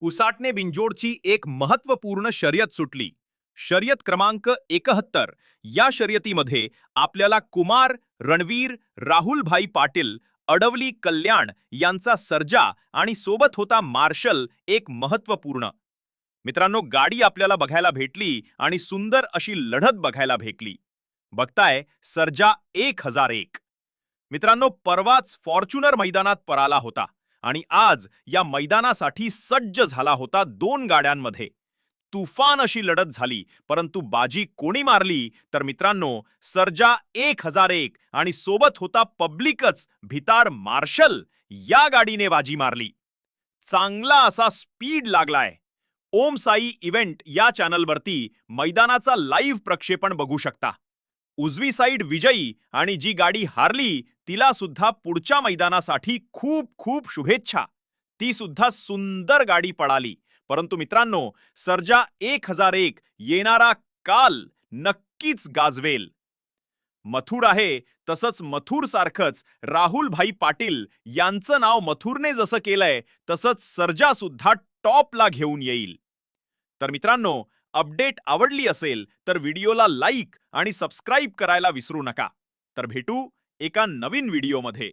उसाटणे बिंजोडची एक महत्त्वपूर्ण शर्यत सुटली. शर्यत क्रमांक एकहत्तर. या शर्यतीमध्ये आपल्याला कुमार रणवीर राहुलभाई पाटील अडवली कल्याण यांचा सर्जा आणि सोबत होता मार्शल एक महत्त्वपूर्ण. मित्रांनो गाडी आपल्याला बघायला भेटली आणि सुंदर अशी लढत बघायला भेटली. बघताय सर्जा एक हजार एक. मित्रांनो परवाच फॉर्च्युनर मैदानात पराला होता. आणि आज या मैदानासाठी सज्ज झाला होता दोन गाड्यांमध्ये. तुफान अशी लढत झाली परंतु बाजी कोणी मारली? तर मित्रांनो सर्जा एक हजार एक आणि सोबत होता पब्लिकच भितार मार्शल या गाडीने बाजी मारली. चांगला असा स्पीड लागलाय. ओम साई इव्हेंट या चॅनलवरती मैदानाचा लाईव्ह प्रक्षेपण बघू शकता. उजवी साईड विजयी आणि जी गाडी हारली तिला सुद्धा पुढच्या मैदानासाठी खूप खूप शुभेच्छा. ती सुद्धा सुंदर गाडी पळाली. परंतु मित्रांनो सर्जा एक हजार एक येणारा काल नक्कीच गाजवेल. मथुर आहे तसंच मथुर सारखंच राहुलभाई पाटील यांचं नाव मथुरने जसं केलंय तसंच सर्जा सुद्धा टॉपला घेऊन येईल. तर मित्रांनो अपडेट आवडली असेल तर व्हिडिओला लाईक आणि सबस्क्राईब करायला विसरू नका. तर भेटू एका नवीन व्हिडिओमध्ये.